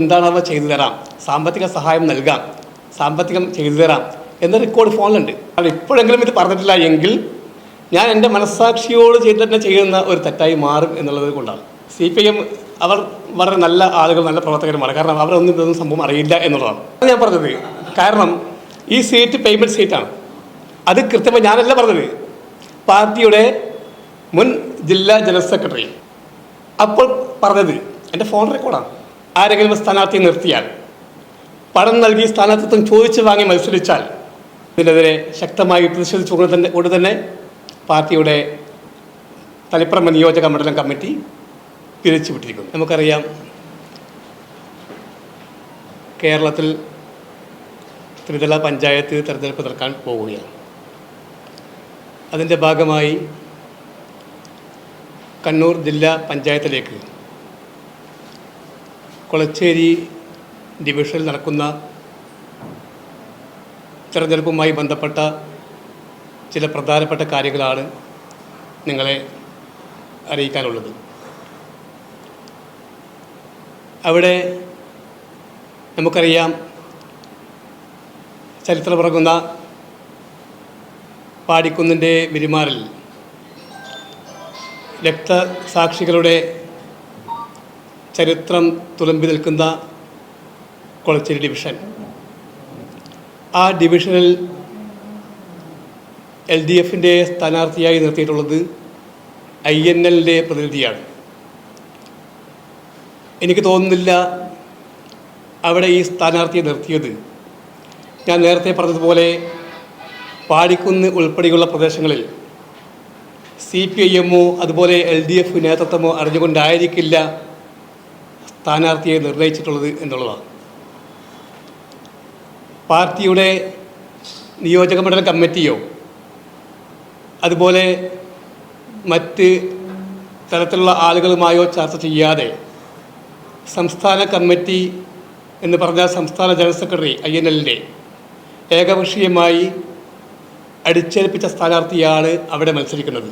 എന്താണ് അവ ചെയ്തു തരാം? സാമ്പത്തിക സഹായം നൽകാം. സാമ്പത്തികം ചെയ്തു തരാം. എന്ന റെക്കോർഡ് ഫോണിലുണ്ട്. അത് ഇപ്പോഴെങ്കിലും ഇത് പറഞ്ഞിട്ടില്ല എങ്കിൽ ഞാൻ എന്റെ മനസ്സാക്ഷിയോട് ചെയ്ത് തന്നെ ചെയ്യുന്ന ഒരു തെറ്റായി മാറും എന്നുള്ളത് കൊണ്ടാണ്. സി പി എം അവർ വളരെ നല്ല ആളുകൾ നല്ല പ്രവർത്തകരുമാണ്. കാരണം അവരൊന്നും ഇതൊന്നും സംഭവം അറിയില്ല എന്നുള്ളതാണ്. ഞാൻ പറഞ്ഞത്. കാരണം ഈ സീറ്റ് പേയ്മെന്റ് സീറ്റാണ് അത് കൃത്യമായി ഞാനല്ല പറഞ്ഞത്. പാർട്ടിയുടെ മുൻ ജില്ലാ ജനറൽ സെക്രട്ടറി. അപ്പോൾ പറഞ്ഞത് എന്റെ ഫോൺ റെക്കോർഡാണ് ആരെങ്കിലും സ്ഥാനാർത്ഥി നിർത്തിയാൽ പണം നൽകി സ്ഥാനാർത്ഥിത്വം ചോദിച്ചു വാങ്ങി മത്സരിച്ചാൽ ഇതിനെതിരെ ശക്തമായി പ്രതിഷേധിച്ചുകൊണ്ട് തന്നെ കൊണ്ട് തന്നെ പാർട്ടിയുടെ തളിപ്പറമ്പ് നിയോജക മണ്ഡലം കമ്മിറ്റി പിരിച്ചുവിട്ടിരിക്കുന്നു. നമുക്കറിയാം കേരളത്തിൽ ത്രിതല പഞ്ചായത്ത് തെരഞ്ഞെടുപ്പ് നടക്കാൻ പോവുകയാണ്. അതിന്റെ ഭാഗമായി കണ്ണൂർ ജില്ലാ പഞ്ചായത്തിലേക്ക് കൊളച്ചേരി ഡിവിഷനിൽ നടക്കുന്ന തിരഞ്ഞെടുപ്പുമായി ബന്ധപ്പെട്ട ചില പ്രധാനപ്പെട്ട കാര്യങ്ങളാണ് നിങ്ങളെ അറിയിക്കാനുള്ളത്. അവിടെ നമുക്കറിയാം ചരിത്രം ചരിത്രമുറങ്ങുന്ന പാടിക്കുന്നിന്റെ പെരുമാറിൽ രക്തസാക്ഷികളുടെ ചരിത്രം തുലമ്പി നിൽക്കുന്ന കൊളച്ചേരി ഡിവിഷൻ. ആ ഡിവിഷനിൽ എൽ ഡി എഫിന്റെ സ്ഥാനാർത്ഥിയായി നിർത്തിയിട്ടുള്ളത് ഐ എൻ എല്ലിന്റെ പ്രതിനിധിയാണ്. എനിക്ക് തോന്നുന്നില്ല അവിടെ ഈ സ്ഥാനാർത്ഥിയെ നിർത്തിയത്. ഞാൻ നേരത്തെ പറഞ്ഞതുപോലെ പാടിക്കുന്ന് ഉൾപ്പെടെയുള്ള പ്രദേശങ്ങളിൽ സി പി ഐ എമ്മോ അതുപോലെ എൽ ഡി എഫ് നേതൃത്വമോ അറിഞ്ഞുകൊണ്ടായിരിക്കില്ല സ്ഥാനാർത്ഥിയെ നിർണയിച്ചിട്ടുള്ളത് എന്നുള്ളതാണ്. പാർട്ടിയുടെ നിയോജക മണ്ഡല കമ്മിറ്റിയോ അതുപോലെ മറ്റ് തരത്തിലുള്ള ആളുകളുമായോ ചർച്ച ചെയ്യാതെ സംസ്ഥാന കമ്മിറ്റി എന്ന് പറഞ്ഞ സംസ്ഥാന ജനറൽ സെക്രട്ടറി ഐ എൻ എല്ലിന്റെ ഏകപക്ഷീയമായി അടിച്ചേൽപ്പിച്ച സ്ഥാനാർത്ഥിയാണ് അവിടെ മത്സരിക്കുന്നത്.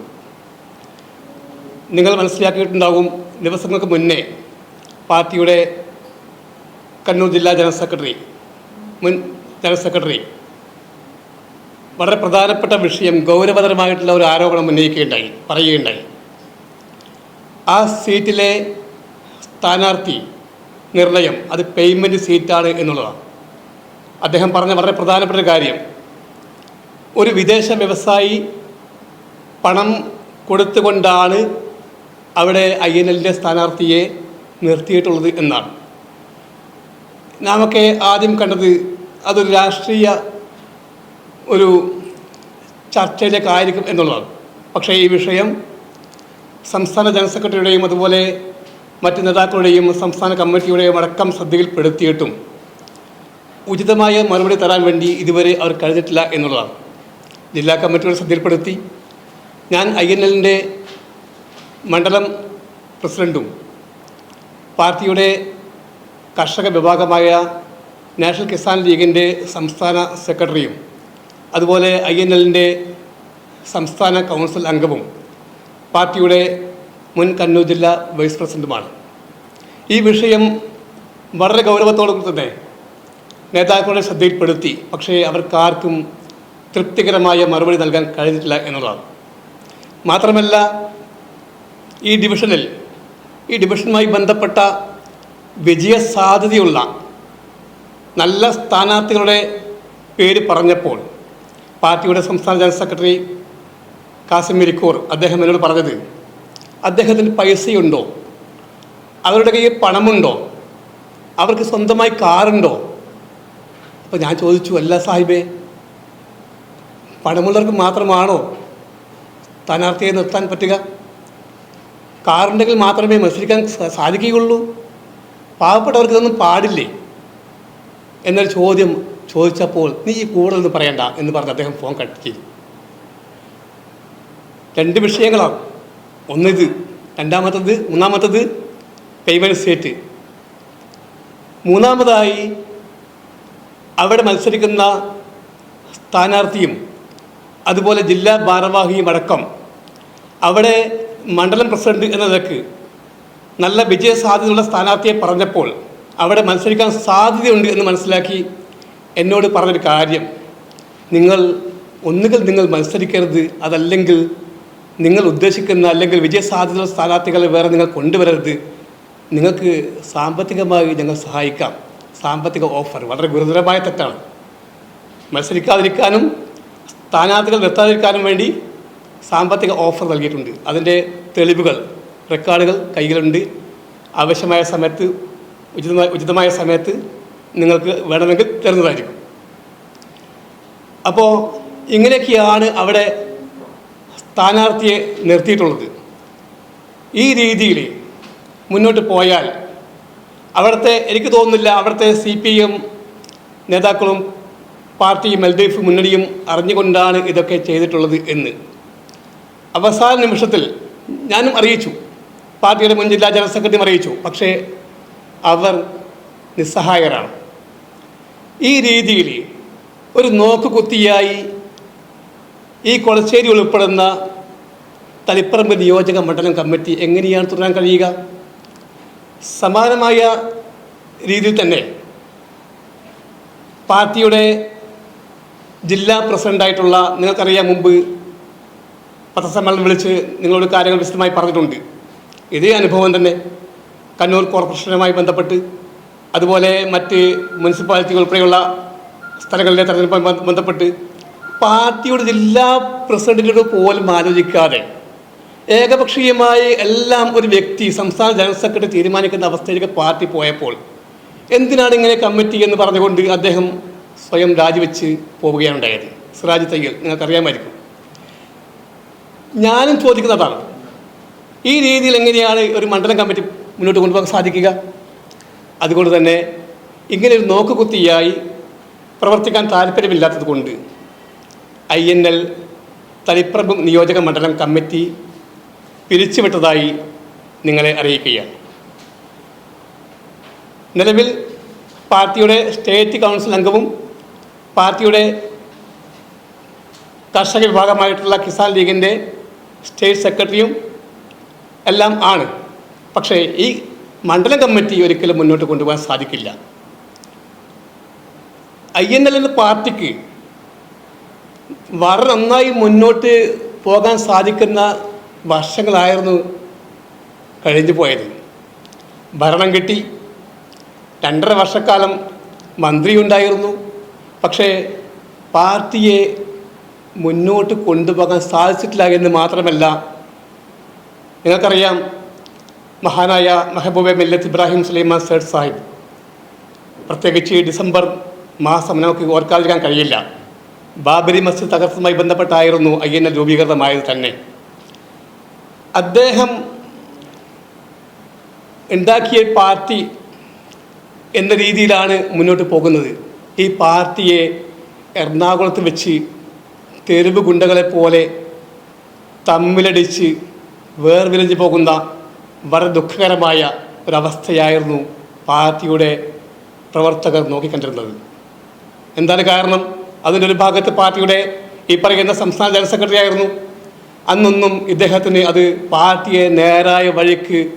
നിങ്ങൾ മനസ്സിലാക്കിയിട്ടുണ്ടാകും ദിവസങ്ങൾക്ക് മുന്നേ പാർട്ടിയുടെ കണ്ണൂർ ജില്ലാ ജനറൽ സെക്രട്ടറി മുൻ ജനറൽ സെക്രട്ടറി. വളരെ പ്രധാനപ്പെട്ട വിഷയം ഗൗരവതരമായിട്ടുള്ള ഒരു ആരോപണം ഉന്നയിക്കുകയുണ്ടായി പറയുകയുണ്ടായി. ആ സീറ്റിലെ സ്ഥാനാർത്ഥി നിർണയം അത് പേയ്മെന്റ് സീറ്റാണ് എന്നുള്ളതാണ്. അദ്ദേഹം പറഞ്ഞ വളരെ പ്രധാനപ്പെട്ട ഒരു കാര്യം. ഒരു വിദേശ വ്യവസായി പണം കൊടുത്തുകൊണ്ടാണ് അവിടെ ഐ എൻ എല്ലിന്റെ സ്ഥാനാർത്ഥിയെ നിർത്തിയിട്ടുള്ളത് എന്നാണ്. നാമൊക്കെ ആദ്യം കണ്ടത് അതൊരു രാഷ്ട്രീയ ഒരു ചർച്ചയിലേക്കായിരിക്കും എന്നുള്ളതാണ്. പക്ഷേ ഈ വിഷയം സംസ്ഥാന ജനറൽ സെക്രട്ടറിയുടെയും അതുപോലെ മറ്റ് നേതാക്കളുടെയും സംസ്ഥാന കമ്മിറ്റിയുടെയും അടക്കം ശ്രദ്ധയിൽപ്പെടുത്തിയിട്ടും ഉചിതമായ മറുപടി തരാൻ വേണ്ടി ഇതുവരെ അവർ കഴിഞ്ഞിട്ടില്ല എന്നുള്ളതാണ്. ജില്ലാ കമ്മിറ്റിയുടെ ശ്രദ്ധയിൽപ്പെടുത്തി ഞാൻ ഐ എൻ എല്ലിന്റെ മണ്ഡലം പ്രസിഡന്റും പാർട്ടിയുടെ കർഷക വിഭാഗമായ നാഷണൽ കിസാൻ ലീഗിന്റെ സംസ്ഥാന സെക്രട്ടറിയും അതുപോലെ ഐ എൻ എല്ലിന്റെ സംസ്ഥാന കൗൺസിൽ അംഗവും പാർട്ടിയുടെ മുൻ കണ്ണൂർ ജില്ലാ വൈസ് പ്രസിഡന്റുമാണ് ഈ വിഷയം വളരെ ഗൗരവത്തോടു കൂടി തന്നെ നേതാക്കളുടെ ശ്രദ്ധയിൽപ്പെടുത്തി പക്ഷേ അവർക്കാർക്കും തൃപ്തികരമായ മറുപടി നൽകാൻ കഴിഞ്ഞിട്ടില്ല എന്നുള്ളതാണ്. മാത്രമല്ല ഈ ഡിവിഷനിൽ ഈ ഡിവിഷനുമായി ബന്ധപ്പെട്ട വിജയ സാധ്യതയുള്ള നല്ല സ്ഥാനാർത്ഥികളുടെ പേര് പറഞ്ഞപ്പോൾ പാർട്ടിയുടെ സംസ്ഥാന ജനറൽ സെക്രട്ടറി കാസിം മിരിക്കൂർ അദ്ദേഹം എന്നോട് പറഞ്ഞത് അദ്ദേഹത്തിന് പൈസയുണ്ടോ? അവരുടെ കയ്യിൽ പണമുണ്ടോ? അവർക്ക് സ്വന്തമായി കാറുണ്ടോ? അപ്പോൾ ഞാൻ ചോദിച്ചു അല്ല സാഹിബേ പണമുള്ളവർക്ക് മാത്രമാണോ സ്ഥാനാർത്ഥിയെ നിർത്താൻ പറ്റുക? കാറുണ്ടെങ്കിൽ മാത്രമേ മത്സരിക്കാൻ സാധിക്കുകയുള്ളൂ. പാവപ്പെട്ടവർക്ക് ഇതൊന്നും പാടില്ലേ? എന്നൊരു ചോദ്യം ചോദിച്ചപ്പോൾ നീ കൂടുതലൊന്നും പറയണ്ട എന്ന് പറഞ്ഞ് അദ്ദേഹം ഫോൺ കട്ട് ചെയ്തു. രണ്ട് വിഷയങ്ങളാണ്. ഒന്നിത് രണ്ടാമത്തത് മൂന്നാമത്തത് പേയ്മെന്റ് സ്റ്റേറ്റ് മൂന്നാമതായി അവിടെ മത്സരിക്കുന്ന സ്ഥാനാർത്ഥിയും അതുപോലെ ജില്ലാ ഭാരവാഹിയും അടക്കം അവിടെ മണ്ഡലം പ്രസിഡന്റ് എന്ന നിലയ്ക്ക് നല്ല വിജയ സാധ്യതയുള്ള സ്ഥാനാർത്ഥിയെ പറഞ്ഞപ്പോൾ അവിടെ മത്സരിക്കാൻ സാധ്യതയുണ്ട് എന്ന് മനസ്സിലാക്കി എന്നോട് പറഞ്ഞൊരു കാര്യം. നിങ്ങൾ ഒന്നുകിൽ നിങ്ങൾ മത്സരിക്കരുത് അതല്ലെങ്കിൽ നിങ്ങൾ ഉദ്ദേശിക്കുന്ന അല്ലെങ്കിൽ വിജയ സാധ്യതയുള്ള സ്ഥാനാർത്ഥികളെ വേറെ നിങ്ങൾ കൊണ്ടുവരരുത്. നിങ്ങൾക്ക് സാമ്പത്തികമായി ഞങ്ങൾ സഹായിക്കാം. സാമ്പത്തിക ഓഫർ വളരെ ഗുരുതരമായ തെറ്റാണ്. മത്സരിക്കാതിരിക്കാനും സ്ഥാനാർത്ഥികൾ നിർത്താതിരിക്കാനും വേണ്ടി സാമ്പത്തിക ഓഫർ നൽകിയിട്ടുണ്ട്. അതിന്റെ തെളിവുകൾ റെക്കോർഡുകൾ കയ്യിലുണ്ട്. ആവശ്യമായ സമയത്ത് ഉചിതമായ ഉചിതമായ സമയത്ത് നിങ്ങൾക്ക് വേണമെങ്കിൽ തരുന്നതായിരിക്കും. അപ്പോൾ ഇങ്ങനെയൊക്കെയാണ് അവിടെ സ്ഥാനാർത്ഥിയെ നിർത്തിയിട്ടുള്ളത്. ഈ രീതിയിൽ മുന്നോട്ട് പോയാൽ അവിടുത്തെ എനിക്ക് തോന്നുന്നില്ല അവിടുത്തെ സി പി എം നേതാക്കളും പാർട്ടിയും എൽ ഡി എഫ് മുന്നണിയും അറിഞ്ഞുകൊണ്ടാണ് ഇതൊക്കെ ചെയ്തിട്ടുള്ളത് എന്ന്. അവസാന നിമിഷത്തിൽ ഞാനും അറിയിച്ചു. പാർട്ടിയുടെ മുൻ ജില്ലാ ജനറൽ സെക്രട്ടറിയും അറിയിച്ചു. പക്ഷേ അവർ നിസ്സഹായരാണ്. ഈ രീതിയിൽ ഒരു നോക്കുകുത്തിയായി ഈ കൊളശ്ശേരി ഉൾപ്പെടുന്ന തളിപ്പറമ്പ് നിയോജക മണ്ഡലം കമ്മിറ്റി എങ്ങനെയാണ് തുടരാൻ കഴിയുക? സമാനമായ രീതിയിൽ തന്നെ പാർട്ടിയുടെ ജില്ലാ പ്രസിഡന്റായിട്ടുള്ള നിങ്ങൾക്കറിയാം മുമ്പ് പത്രസമ്മേളനം വിളിച്ച് നിങ്ങളോട് കാര്യങ്ങൾ വിശദമായി പറഞ്ഞിട്ടുണ്ട്. ഇതേ അനുഭവം തന്നെ കണ്ണൂർ കോർപ്പറേഷനുമായി ബന്ധപ്പെട്ട് അതുപോലെ മറ്റ് മുനിസിപ്പാലിറ്റികൾ ഉൾപ്പെടെയുള്ള സ്ഥലങ്ങളിലെ തെരഞ്ഞെടുപ്പുമായി ബന്ധ- ബന്ധപ്പെട്ട് പാർട്ടിയുടെ ജില്ലാ പ്രസിഡന്റിനോട് പോലും ആലോചിക്കാതെ ഏകപക്ഷീയമായി എല്ലാം ഒരു വ്യക്തി സംസ്ഥാന ജനറൽ സെക്രട്ടറി തീരുമാനിക്കുന്ന അവസ്ഥയിലേക്ക് പാർട്ടി പോയപ്പോൾ എന്തിനാണ് ഇങ്ങനെ കമ്മിറ്റി എന്ന് പറഞ്ഞുകൊണ്ട് അദ്ദേഹം സ്വയം രാജിവെച്ച് പോവുകയാണ് ഉണ്ടായത്. സിറാജ് തയ്യൽ നിങ്ങൾക്കറിയാമായിരിക്കും. ഞാനും ചോദിക്കുന്നതാണ്. ഈ രീതിയിൽ എങ്ങനെയാണ് ഒരു മണ്ഡലം കമ്മിറ്റി മുന്നോട്ട് കൊണ്ടുപോകാൻ സാധിക്കുക? അതുകൊണ്ട് തന്നെ ഇങ്ങനെ ഒരു നോക്കുകുത്തിയായി പ്രവർത്തിക്കാൻ താല്പര്യമില്ലാത്തത് കൊണ്ട് ഐ എൻ എൽ തളിപ്രഭു നിയോജക മണ്ഡലം കമ്മിറ്റി പിരിച്ചുവിട്ടതായി നിങ്ങളെ അറിയിക്കുകയാണ്. നിലവിൽ പാർട്ടിയുടെ സ്റ്റേറ്റ് കൗൺസിൽ അംഗവും പാർട്ടിയുടെ കർഷക വിഭാഗമായിട്ടുള്ള കിസാൻ ലീഗിന്റെ സ്റ്റേറ്റ് സെക്രട്ടറിയും എല്ലാം ആണ്. പക്ഷേ ഈ മണ്ഡലം കമ്മിറ്റി ഒരിക്കലും മുന്നോട്ട് കൊണ്ടുപോകാൻ സാധിക്കില്ല. ഐ എൻ എൽ എന്ന പാർട്ടിക്ക് വളരെ നന്നായി മുന്നോട്ട് പോകാൻ സാധിക്കുന്ന വർഷങ്ങളായിരുന്നു കഴിഞ്ഞു പോയത്. ഭരണം കിട്ടി. രണ്ടര വർഷക്കാലം മന്ത്രിയുണ്ടായിരുന്നു. പക്ഷേ പാർട്ടിയെ മുന്നോട്ട് കൊണ്ടുപോകാൻ സാധിച്ചിട്ടില്ല എന്ന് മാത്രമല്ല. നിങ്ങൾക്കറിയാം മഹാനായ മെഹബൂബെ മില്ലത്ത് ഇബ്രാഹിം സുലൈമാൻ സേഡ് സാഹിബ് പ്രത്യേകിച്ച് ഡിസംബർ മാസം നമുക്ക് ഓർക്കാതിരിക്കാൻ കഴിയില്ല. ബാബരി മസ്ജിദ് തകർത്തുമായി ബന്ധപ്പെട്ടായിരുന്നു ഐ എൻ എൽ രൂപീകൃതമായത് തന്നെ. അദ്ദേഹം ഉണ്ടാക്കിയ പാർട്ടി എന്ന രീതിയിലാണ് മുന്നോട്ട് പോകുന്നത്. ഈ പാർട്ടിയെ എറണാകുളത്ത് വെച്ച് തെരുവ് ഗുണ്ടകളെ പോലെ തമ്മിലടിച്ച് വേർവിരഞ്ഞു പോകുന്ന വളരെ ദുഃഖകരമായ ഒരവസ്ഥയായിരുന്നു പാർട്ടിയുടെ പ്രവർത്തകർ നോക്കിക്കണ്ടിരുന്നത്. എന്താണ് കാരണം? അതിന്റെ ഒരു ഭാഗത്ത് പാർട്ടിയുടെ ഈ പറയുന്ന സംസ്ഥാന ജനറൽ സെക്രട്ടറി ആയിരുന്നു. അന്നൊന്നും ഇദ്ദേഹത്തിന് അത് പാർട്ടിയെ നേരായ വഴിക്ക്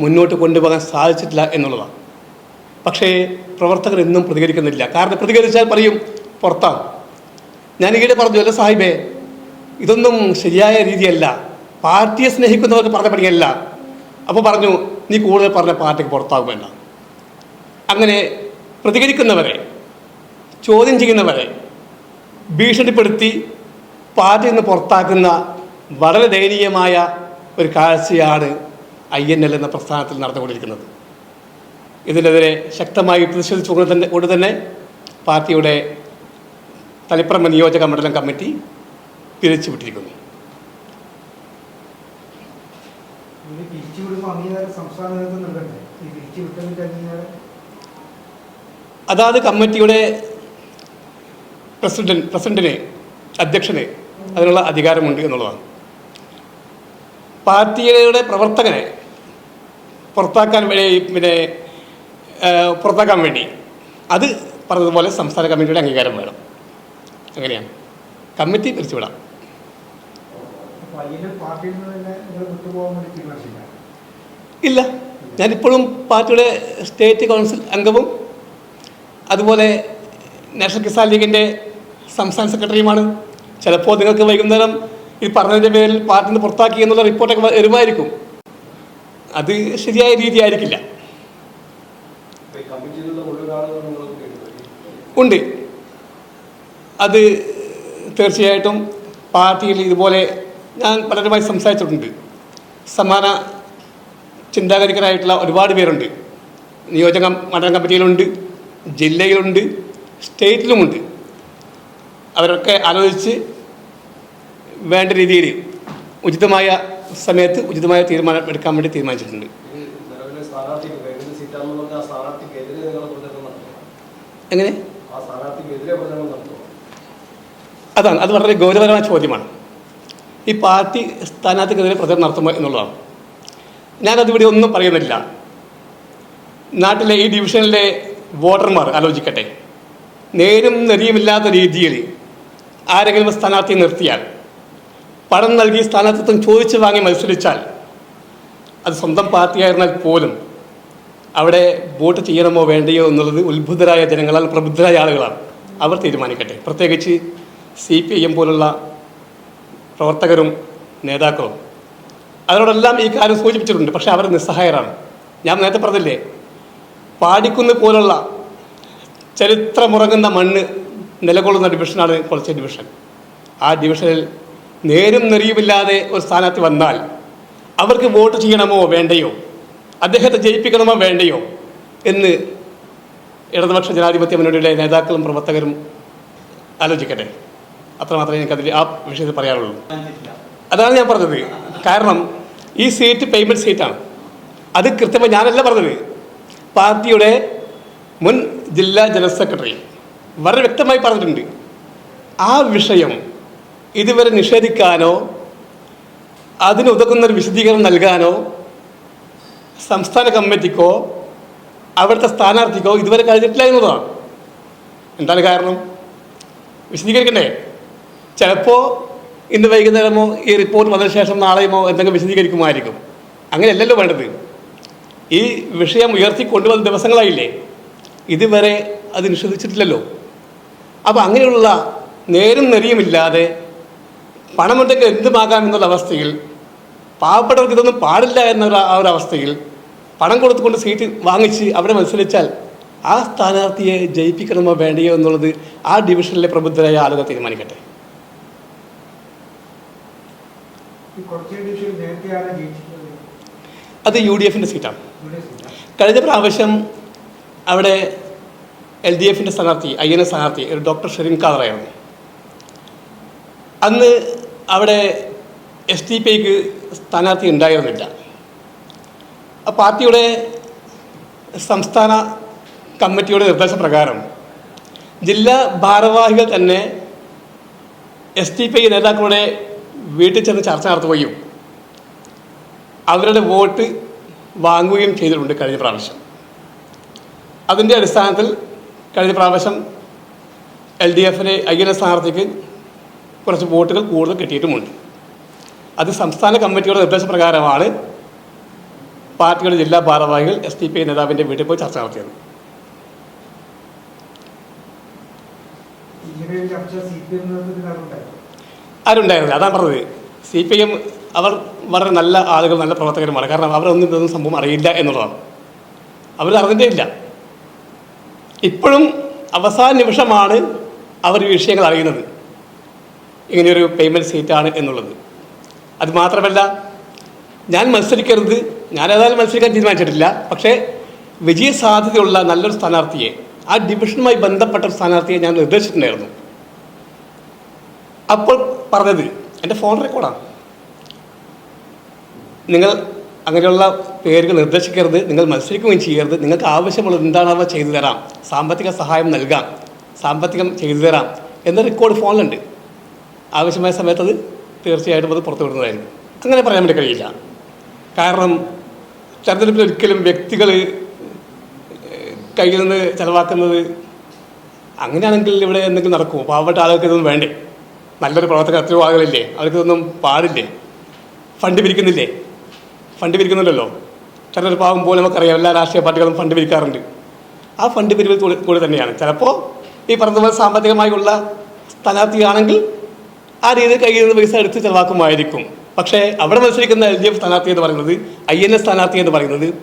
മുന്നോട്ട് കൊണ്ടുപോകാൻ സാധിച്ചിട്ടില്ല എന്നുള്ളതാണ്. പക്ഷേ പ്രവർത്തകർ എന്നും പ്രതികരിക്കുന്നില്ല. കാരണം പ്രതികരിച്ചാൽ പറയും പുറത്താണ്. ഞാൻ ഈയിടെ പറഞ്ഞു അല്ല സാഹിബേ ഇതൊന്നും ശരിയായ രീതിയല്ല. പാർട്ടിയെ സ്നേഹിക്കുന്നവർക്ക് പറഞ്ഞ പണിയല്ല. അപ്പോൾ പറഞ്ഞു നീ കൂടുതൽ പറഞ്ഞ പാർട്ടിക്ക് പുറത്താകുമല്ല അങ്ങനെ പ്രതികരിക്കുന്നവരെ ചോദ്യം ചെയ്യുന്നവരെ ഭീഷണിപ്പെടുത്തി പാർട്ടിയിൽ നിന്ന് പുറത്താക്കുന്ന വളരെ ദയനീയമായ ഒരു കാഴ്ചയാണ് ഐ എൻ എൽ എന്ന പ്രസ്ഥാനത്തിൽ നടന്നുകൊണ്ടിരിക്കുന്നത്. ഇതിനെതിരെ ശക്തമായി പ്രതിഷേധിച്ചുകൊണ്ട് തന്നെ കൊണ്ട് തന്നെ പാർട്ടിയുടെ തളിപ്പറമ്പ് നിയോജക മണ്ഡലം കമ്മിറ്റി പിരിച്ചുവിട്ടിരിക്കുന്നു അതാത് കമ്മിറ്റിയുടെ പ്രസിഡന്റ് പ്രസിഡന്റിനെ അധ്യക്ഷനെ അതിനുള്ള അധികാരമുണ്ട് എന്നുള്ളതാണ്. പാർട്ടിയുടെ പ്രവർത്തകനെ പുറത്താക്കാൻ വേണ്ടി പിന്നെ പുറത്താക്കാൻ വേണ്ടി അത് പറഞ്ഞതുപോലെ സംസ്ഥാന കമ്മിറ്റിയുടെ അംഗീകാരം വേണം. അങ്ങനെയാണ്. കമ്മിറ്റി പിരിച്ചുവിടാം. ഇല്ല. ഞാനിപ്പോഴും പാർട്ടിയുടെ സ്റ്റേറ്റ് കൗൺസിൽ അംഗവും അതുപോലെ നാഷണൽ കിസാൻ ലീഗിന്റെ സംസ്ഥാന സെക്രട്ടറിയുമാണ്. ചിലപ്പോൾ നിങ്ങൾക്ക് വൈകുന്നേരം ഈ പറഞ്ഞതിന്റെ പേരിൽ പാർട്ടിയിൽ നിന്ന് പുറത്താക്കി എന്നുള്ള റിപ്പോർട്ടൊക്കെ വരുമായിരിക്കും. അത് ശരിയായ രീതി ആയിരിക്കില്ല ഉണ്ട്. അത് തീർച്ചയായിട്ടും പാർട്ടിയിൽ ഇതുപോലെ ഞാൻ പലരുമായി സംസാരിച്ചിട്ടുണ്ട്. സമാന ചിന്താഗതിക്കരായിട്ടുള്ള ഒരുപാട് പേരുണ്ട്. നിയോജക മണ്ഡലം കമ്മിറ്റിയിലുണ്ട് ജില്ലയിലുണ്ട് സ്റ്റേറ്റിലുമുണ്ട്. അവരൊക്കെ ആലോചിച്ച് വേണ്ട രീതിയിൽ ഉചിതമായ സമയത്ത് ഉചിതമായ തീരുമാനം എടുക്കാൻ വേണ്ടി തീരുമാനിച്ചിട്ടുണ്ട്. ഈ അതാണ്. അത് വളരെ ഗൗരവകരമായ ചോദ്യമാണ്. ഈ പാർട്ടി സ്ഥാനാർത്ഥിക്കെതിരെ പ്രചരണം നടത്തുമ്പോൾ എന്നുള്ളതാണ്. ഞാനതിവിടെ ഒന്നും പറയുന്നില്ല. നാട്ടിലെ ഈ ഡിവിഷനിലെ വോട്ടർമാർ ആലോചിക്കട്ടെ. നേരും നെറിയുമില്ലാത്ത രീതിയിൽ ആരെങ്കിലും സ്ഥാനാർത്ഥി നിർത്തിയാൽ പണം നൽകി സ്ഥാനാർത്ഥിത്വം ചോദിച്ചു വാങ്ങി മത്സരിച്ചാൽ അത് സ്വന്തം പാർട്ടിയായിരുന്നാൽ പോലും അവിടെ വോട്ട് ചെയ്യണമോ വേണ്ടയോ എന്നുള്ളത് ഉത്ഭുതരായ ജനങ്ങളാൽ പ്രബുദ്ധരായ ആളുകളാണ്. അവർ തീരുമാനിക്കട്ടെ. പ്രത്യേകിച്ച് സി പി ഐ എം പോലുള്ള പ്രവർത്തകരും നേതാക്കളും. അവരോടെല്ലാം ഈ കാര്യം സൂചിപ്പിച്ചിട്ടുണ്ട്. പക്ഷേ അവർ നിസ്സഹായരാണ്. ഞാൻ നേരത്തെ പറഞ്ഞില്ലേ പാടിക്കുന്ന് പോലുള്ള ചരിത്രമുറങ്ങുന്ന മണ്ണ് നിലകൊള്ളുന്ന ഡിവിഷനാണ് കൊളച്ചെ ഡിവിഷൻ. ആ ഡിവിഷനിൽ നേരും നെറിയുമില്ലാതെ ഒരു സ്ഥാനാർത്ഥി വന്നാൽ അവർക്ക് വോട്ട് ചെയ്യണമോ വേണ്ടയോ? അദ്ദേഹത്തെ ജയിപ്പിക്കണമോ വേണ്ടയോ? എന്ന് ഇടതുപക്ഷ ജനാധിപത്യ മുന്നണിയുടെ നേതാക്കളും പ്രവർത്തകരും ആലോചിക്കട്ടെ. അത്രമാത്രമേ എനിക്കതിൽ ആ വിഷയത്തിൽ പറയാറുള്ളൂ അതാണ് ഞാൻ പറഞ്ഞത്. കാരണം ഈ സീറ്റ് പേയ്മെന്റ് സീറ്റാണ് അത് കൃത്യമായി ഞാനല്ല പറഞ്ഞത്. പാർട്ടിയുടെ മുൻ ജില്ലാ ജനറൽ സെക്രട്ടറി വളരെ വ്യക്തമായി പറഞ്ഞിട്ടുണ്ട്. ആ വിഷയം ഇതുവരെ നിഷേധിക്കാനോ അതിനുതകുന്നൊരു വിശദീകരണം നൽകാനോ സംസ്ഥാന കമ്മിറ്റിക്കോ അവിടുത്തെ സ്ഥാനാർത്ഥിക്കോ ഇതുവരെ കഴിഞ്ഞിട്ടില്ല എന്നതാണ് എന്താണ് കാരണം? വിശദീകരിക്കണ്ടേ? ചിലപ്പോൾ ഇന്ന് വൈകുന്നേരമോ ഈ റിപ്പോർട്ട് വന്നതിന് ശേഷം നാളെയുമോ എന്തെങ്കിലും വിശദീകരിക്കുമായിരിക്കും. അങ്ങനെയല്ലല്ലോ വേണ്ടത്. ഈ വിഷയം ഉയർത്തി കൊണ്ടുവന്ന ദിവസങ്ങളായില്ലേ? ഇതുവരെ അത് നിഷേധിച്ചിട്ടില്ലല്ലോ. അപ്പോൾ അങ്ങനെയുള്ള നേരും നെറിയുമില്ലാതെ പണമുണ്ടെങ്കിൽ എന്തുമാകാം എന്നുള്ള അവസ്ഥയിൽ പാവപ്പെട്ടവർക്ക് ഇതൊന്നും പാടില്ല എന്നൊരു ആ ഒരു അവസ്ഥയിൽ പണം കൊടുത്തുകൊണ്ട് സീറ്റ് വാങ്ങിച്ച് അവിടെ മത്സരിച്ചാൽ ആ സ്ഥാനാർത്ഥിയെ ജയിപ്പിക്കണമോ വേണ്ടയോ എന്നുള്ളത് ആ ഡിവിഷനിലെ പ്രബുദ്ധരായ ആളുകൾ തീരുമാനിക്കട്ടെ ഈ കുറച്ച് ഡിവിഷൻ നേരത്തെ ആരാ ജയിച്ചിട്ടുള്ളത് അത് യു ഡി എഫിന്റെ സീറ്റാണ് കഴിഞ്ഞ പ്രാവശ്യം അവിടെ എൽ ഡി എഫിന്റെ സ്ഥാനാർത്ഥി ഐ എൻ എസ് സ്ഥാനാർത്ഥി ഒരു ഡോക്ടർ ഷെറിൻ ഖാദറായിരുന്നു അന്ന് അവിടെ എസ് ഡി പി ഐക്ക് സ്ഥാനാർത്ഥി ഉണ്ടായിരുന്നില്ല. ആ പാർട്ടിയുടെ സംസ്ഥാന കമ്മിറ്റിയുടെ നിർദ്ദേശപ്രകാരം ജില്ലാ ഭാരവാഹികൾ തന്നെ എസ് ഡി പി ഐ നേതാക്കളുടെ വീട്ടിൽ ചെന്ന് ചർച്ച നടത്തുകയും അവരുടെ വോട്ട് വാങ്ങുകയും ചെയ്തിട്ടുണ്ട് കഴിഞ്ഞ പ്രാവശ്യം. അതിന്റെ അടിസ്ഥാനത്തിൽ കഴിഞ്ഞ പ്രാവശ്യം എൽ ഡി എഫിലെ ഐ എൻ എസ് സ്ഥാനാർത്ഥിക്ക് കുറച്ച് വോട്ടുകൾ കൂടുതൽ കിട്ടിയിട്ടുമുണ്ട്. അത് സംസ്ഥാന കമ്മിറ്റിയുടെ നിർദ്ദേശപ്രകാരമാണ് പാർട്ടിയുടെ ജില്ലാ ഭാരവാഹികൾ എസ് ടി പി നേതാവിന്റെ വീട്ടിൽ പോയി ചർച്ച നടത്തിയത്. ചർച്ച സി ആരുണ്ടായിരുന്നില്ല. അതാണ് പറഞ്ഞത്. സി പി എം അവർ വളരെ നല്ല ആളുകൾ നല്ല പ്രവർത്തകരുമാണ്. കാരണം അവരൊന്നും ഇതൊന്നും സംഭവം അറിയില്ല എന്നുള്ളതാണ്. അവർ അറിഞ്ഞിട്ടേ ഇല്ല. ഇപ്പോഴും അവസാന നിമിഷമാണ് അവർ ഈ വിഷയങ്ങൾ അറിയുന്നത്. ഇങ്ങനെയൊരു പേയ്മെന്റ് സീറ്റാണ് എന്നുള്ളത്. അതുമാത്രമല്ല ഞാൻ മത്സരിക്കരുത്. ഞാൻ ഏതായാലും മത്സരിക്കാൻ തീരുമാനിച്ചിട്ടില്ല. പക്ഷേ വിജയ സാധ്യതയുള്ള നല്ലൊരു സ്ഥാനാർത്ഥിയെ ആ ഡിവിഷനുമായി ബന്ധപ്പെട്ട സ്ഥാനാർത്ഥിയെ ഞാൻ നിർദ്ദേശിച്ചിട്ടുണ്ടായിരുന്നു. അപ്പോൾ പറഞ്ഞത്. എന്റെ ഫോൺ റെക്കോർഡാണ് നിങ്ങൾ അങ്ങനെയുള്ള പേരുകൾ നിർദ്ദേശിക്കരുത് നിങ്ങൾ മത്സരിക്കുകയും ചെയ്യരുത്. നിങ്ങൾക്ക് ആവശ്യമുള്ളത് എന്താണോ ചെയ്തു തരാം. സാമ്പത്തിക സഹായം നൽകാം. സാമ്പത്തികം ചെയ്തു തരാം. എന്ന റെക്കോർഡ് ഫോണിലുണ്ട് ആവശ്യമായ സമയത്ത് അത് തീർച്ചയായിട്ടും അത് പുറത്തു വിടുന്നതായിരുന്നു അങ്ങനെ പറയാൻ വേണ്ടി കഴിയില്ല. കാരണം തെരഞ്ഞെടുപ്പിൽ ഒരിക്കലും വ്യക്തികൾ കയ്യിൽ നിന്ന് ചിലവാക്കുന്നത് അങ്ങനെയാണെങ്കിൽ ഇവിടെ എന്തെങ്കിലും നടക്കുമോ? പാവപ്പെട്ട ആളുകൾക്ക് ഇതൊന്നും വേണ്ടേ? നല്ലൊരു പ്രവർത്തകർ എത്രയോ ആളുകളില്ലേ അവർക്കിതൊന്നും പാടില്ലേ? ഫണ്ട് പിരിക്കുന്നില്ലേ? ഫണ്ട് പിരിക്കുന്നില്ലല്ലോ? പോലും നമുക്കറിയാം എല്ലാ രാഷ്ട്രീയ പാർട്ടികളും ഫണ്ട് പിരിക്കാറുണ്ട്. ആ ഫണ്ട് പിരിവിൽ കൂടി- കൂടി തന്നെയാണ്. ചിലപ്പോൾ ഈ പറഞ്ഞതുപോലെ സാമ്പത്തികമായുള്ള സ്ഥാനാർത്ഥിയാണെങ്കിൽ ആ രീതിയിൽ കയ്യിൽ നിന്ന് പൈസ എടുത്ത് ചിലവാക്കുമായിരിക്കും. പക്ഷേ അവിടെ മത്സരിക്കുന്ന എൽ ഡി എഫ് സ്ഥാനാർത്ഥി എന്ന് പറയുന്നത് ഐ എൻ എസ് സ്ഥാനാർത്ഥി എന്ന് പറയുന്നത്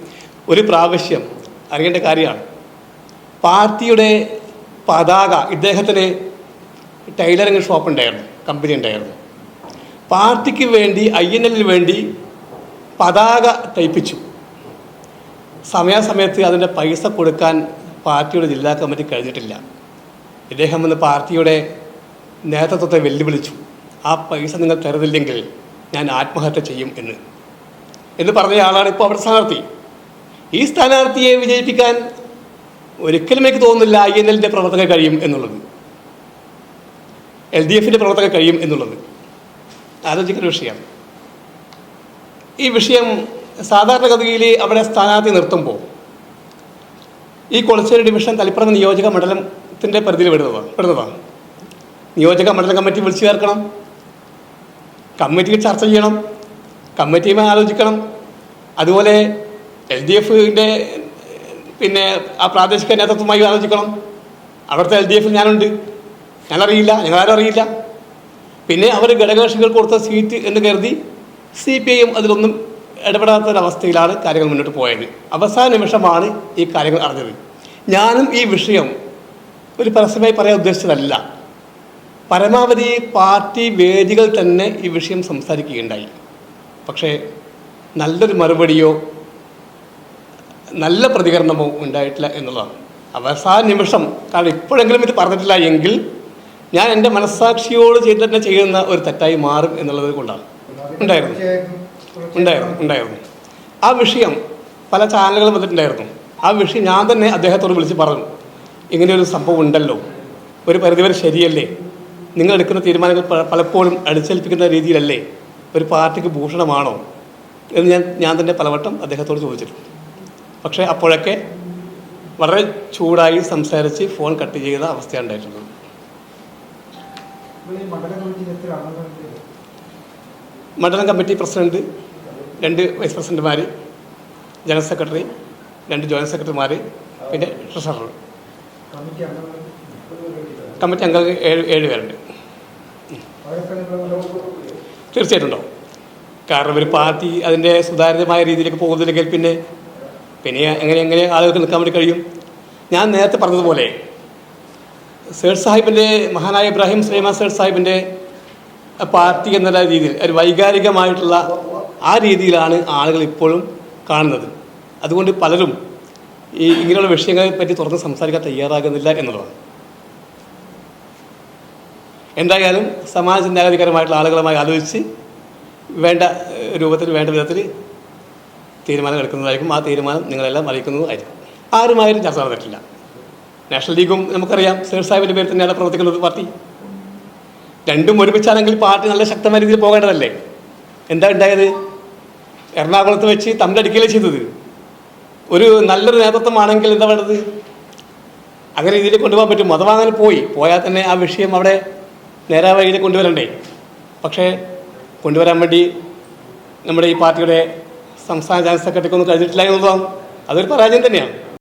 ഒരു പ്രാവശ്യം അറിയേണ്ട കാര്യമാണ്. പാർട്ടിയുടെ പതാക ഇദ്ദേഹത്തിന് ടൈലറിംഗ് ഷോപ്പ് ഉണ്ടായിരുന്നു കമ്പനി ഉണ്ടായിരുന്നു. പാർട്ടിക്ക് വേണ്ടി ഐ എൻ എല്ലിന് വേണ്ടി പതാക തയ്പ്പിച്ചു. സമയാസമയത്ത് അതിന്റെ പൈസ കൊടുക്കാൻ പാർട്ടിയുടെ ജില്ലാ കമ്മിറ്റി കഴിഞ്ഞിട്ടില്ല. ഇദ്ദേഹം വന്ന് പാർട്ടിയുടെ നേതൃത്വത്തെ വെല്ലുവിളിച്ചു. ആ പൈസ നിങ്ങൾ തരുന്നില്ലെങ്കിൽ ഞാൻ ആത്മഹത്യ ചെയ്യും എന്ന്. എന്ന് പറഞ്ഞ ആളാണ് ഇപ്പോൾ അവിടെ സ്ഥാനാർത്ഥി. ഈ സ്ഥാനാർത്ഥിയെ വിജയിപ്പിക്കാൻ ഒരിക്കലും എനിക്ക് തോന്നുന്നില്ല ഐ എൻ എല്ലിന്റെ പ്രവർത്തകർ കഴിയും എന്നുള്ളത്. എൽ ഡി എഫിന്റെ പ്രവർത്തകർ കഴിയും എന്നുള്ളത്. ആലോചിക്കുന്ന വിഷയം ഈ വിഷയം സാധാരണഗതിയിൽ അവിടെ സ്ഥാനാർത്ഥി നിർത്തുമ്പോൾ ഈ കൊളച്ചേരി ഡിവിഷൻ തളിപ്പറമ്പ് നിയോജക മണ്ഡലത്തിന്റെ പരിധിയിൽ വിടുന്നതാണ് പെടുന്നതാണ് നിയോജക മണ്ഡല കമ്മിറ്റി വിളിച്ചു ചേർക്കണം. കമ്മിറ്റിയിൽ ചർച്ച ചെയ്യണം. കമ്മിറ്റിയുമായി ആലോചിക്കണം. അതുപോലെ എൽ ഡി എഫിന്റെ പിന്നെ ആ പ്രാദേശിക നേതൃത്വമായി ആലോചിക്കണം. അവിടുത്തെ എൽ ഡി എഫിൽ ഞാനുണ്ട്. ഞാനറിയില്ല ഞങ്ങളാരും അറിയില്ല പിന്നെ അവർ ഘടകകക്ഷികൾ കൊടുത്ത സീറ്റ് എന്ന് കരുതി സി പി ഐ എം അതിലൊന്നും ഇടപെടാത്തൊരവസ്ഥയിലാണ് കാര്യങ്ങൾ മുന്നോട്ട് പോയത്. അവസാന നിമിഷമാണ് ഈ കാര്യങ്ങൾ അറിഞ്ഞത്. ഞാനും ഈ വിഷയം ഒരു പരസ്യമായി പറയാൻ ഉദ്ദേശിച്ചതല്ല. പരമാവധി പാർട്ടി വേദികൾ തന്നെ ഈ വിഷയം സംസാരിക്കുകയുണ്ടായി. പക്ഷേ നല്ലൊരു മറുപടിയോ നല്ല പ്രതികരണമോ ഉണ്ടായിട്ടില്ല എന്നുള്ളതാണ്. അവസാന നിമിഷം കാരണം ഇപ്പോഴെങ്കിലും ഇത് പറഞ്ഞിട്ടില്ല എങ്കിൽ ഞാൻ എന്റെ മനസ്സാക്ഷിയോട് ചെയ്ത് തന്നെ ചെയ്യുന്ന ഒരു തെറ്റായി മാറും എന്നുള്ളത് കൊണ്ടാണ്. ഉണ്ടായിരുന്നു. ഉണ്ടായിരുന്നു ഉണ്ടായിരുന്നു. ആ വിഷയം പല ചാനലുകളും വന്നിട്ടുണ്ടായിരുന്നു. ആ വിഷയം ഞാൻ തന്നെ അദ്ദേഹത്തോട് വിളിച്ച് പറഞ്ഞു. ഇങ്ങനെയൊരു സംഭവം ഉണ്ടല്ലോ. ഒരു പരിധിവരെ ശരിയല്ലേ? നിങ്ങൾ എടുക്കുന്ന തീരുമാനങ്ങൾ പലപ്പോഴും അടിച്ചേൽപ്പിക്കുന്ന രീതിയിലല്ലേ? ഒരു പാർട്ടിക്ക് ഭൂഷണമാണോ? എന്ന് ഞാൻ ഞാൻ തന്നെ പലവട്ടം അദ്ദേഹത്തോട് ചോദിച്ചിട്ടുണ്ട്. പക്ഷേ അപ്പോഴൊക്കെ വളരെ ചൂടായി സംസാരിച്ച് ഫോൺ കട്ട് ചെയ്ത അവസ്ഥയാണ് ഉണ്ടായിട്ടുള്ളത് മണ്ഡലം കമ്മിറ്റി പ്രസിഡന്റ് രണ്ട് വൈസ് പ്രസിഡന്റുമാർ ജനറൽ സെക്രട്ടറി രണ്ട് ജോയിന്റ് സെക്രട്ടറിമാർ പിന്നെ ട്രഷറർ. കമ്മിറ്റി അംഗങ്ങൾ ഏഴ് ഏഴ് പേരുണ്ട്. തീർച്ചയായിട്ടും ഉണ്ടാവും. കാരണം ഒരു പാർട്ടി അതിന്റെ സുതാര്യമായ രീതിയിലേക്ക് പോകുന്നില്ലെങ്കിൽ പിന്നെ പിന്നെ എങ്ങനെ എങ്ങനെ ആളുകൾക്ക് നിൽക്കാൻ വേണ്ടി കഴിയും? ഞാൻ നേരത്തെ പറഞ്ഞതുപോലെ സേഡ് സാഹിബിന്റെ മഹാനായ ഇബ്രാഹിം സുലൈമാൻ സേഡ് സാഹിബിന്റെ പാർട്ടി എന്നുള്ള രീതിയിൽ ഒരു വൈകാരികമായിട്ടുള്ള ആ രീതിയിലാണ് ആളുകൾ ഇപ്പോഴും കാണുന്നത്. അതുകൊണ്ട് പലരും ഈ ഇങ്ങനെയുള്ള വിഷയങ്ങളെ പറ്റി തുറന്ന് സംസാരിക്കാൻ തയ്യാറാകുന്നില്ല എന്നുള്ളതാണ്. എന്തായാലും സമാജ ചിന്താഗതികരമായിട്ടുള്ള ആളുകളുമായി ആലോചിച്ച് വേണ്ട രൂപത്തിൽ വേണ്ട വിധത്തിൽ തീരുമാനം എടുക്കുന്നതായിരിക്കും. ആ തീരുമാനം നിങ്ങളെല്ലാം അറിയിക്കുന്നതായിരിക്കും. ആരുമായാലും ചർച്ച നടന്നിട്ടില്ല. നാഷണൽ ലീഗും നമുക്കറിയാം. സേർ സാഹിബിന്റെ പേര് തന്നെയാണ് പ്രവർത്തിക്കുന്നത് പാർട്ടി. രണ്ടും ഒരുമിച്ചാണെങ്കിൽ പാർട്ടി നല്ല ശക്തമായ രീതിയിൽ പോകേണ്ടതല്ലേ? എന്താ ഉണ്ടായത്? എറണാകുളത്ത് വെച്ച് തമ്മിലടിക്കുകയല്ലേ ചെയ്തത്? ഒരു നല്ലൊരു നേതൃത്വമാണെങ്കിൽ എന്താ വേണ്ടത്? അങ്ങനെ രീതിയിൽ കൊണ്ടുപോകാൻ പറ്റും അങ്ങനെ പോയി. പോയാൽ തന്നെ ആ വിഷയം അവിടെ നേരാ വഴിയിൽ കൊണ്ടുവരണ്ടേ? പക്ഷേ കൊണ്ടുവരാൻ വേണ്ടി നമ്മുടെ ഈ പാർട്ടിയുടെ സംസ്ഥാന ജനറൽ സെക്രട്ടറിക്ക് ഒന്നും കഴിഞ്ഞിട്ടില്ല എന്നുള്ളതാണ്. അതൊരു പരാജയം തന്നെയാണ്.